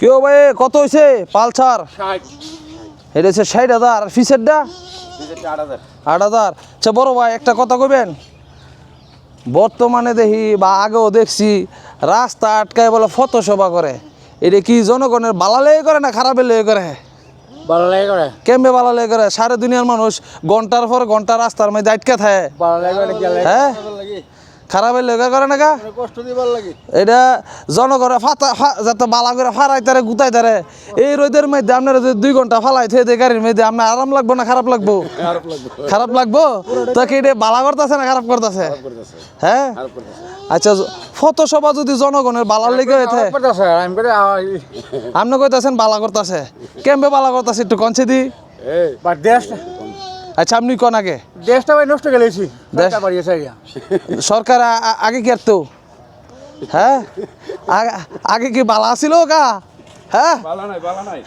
কেউ ভাই কত হয়েছে পালসার। এটা হচ্ছে ষাট হাজার। আর ফিসেরটা আট হাজার। আচ্ছা বড় ভাই একটা কথা কইবেন? বর্তমানে দেখি বা আগেও দেখছি রাস্তা আটকায় বলে ফতসভা করে। এটা কি জনগণের বালা লেগে করে না খারাপের লেগে করে? ভালো করে। কেমবে বালা লেগে করে? সারা দুনিয়ার মানুষ ঘণ্টার পর ঘণ্টা রাস্তার মধ্যে আটকে থাকে। হ্যাঁ? খারাপের লেগে করে না গা? কষ্ট দিবার লাগে। এটা জনগণে ফাতা যাতে বালা করে ফারাই তারে গুতাই তারে। এই রোদের মধ্যে আপনারা যদি দুই ঘণ্টা ফালাই থয়ে দেয় গাড়ির মধ্যে আপনার আরাম লাগবো না খারাপ লাগবো? খারাপ লাগবো। তো কি এটা বালা করতেছে না খারাপ করতেছে? হ্যাঁ? আচ্ছা ফটোসভা যদি জনগণের বালার লেগে হয়ে থাকে করতেছে আপনি কইতাছেন বালা করতেছে। কেমবে বালা করতেছে একটু কনছে দি। বা দেশটা আচ্ছা আপনি কোন আগে? দেশটা ভাই নষ্ট গেলেছি সরকার আগে। কি তো? হ্যাঁ? আগে- আগে কি বালা ছিল গা? হ্যাঁ? বালা নাই বালা নাই।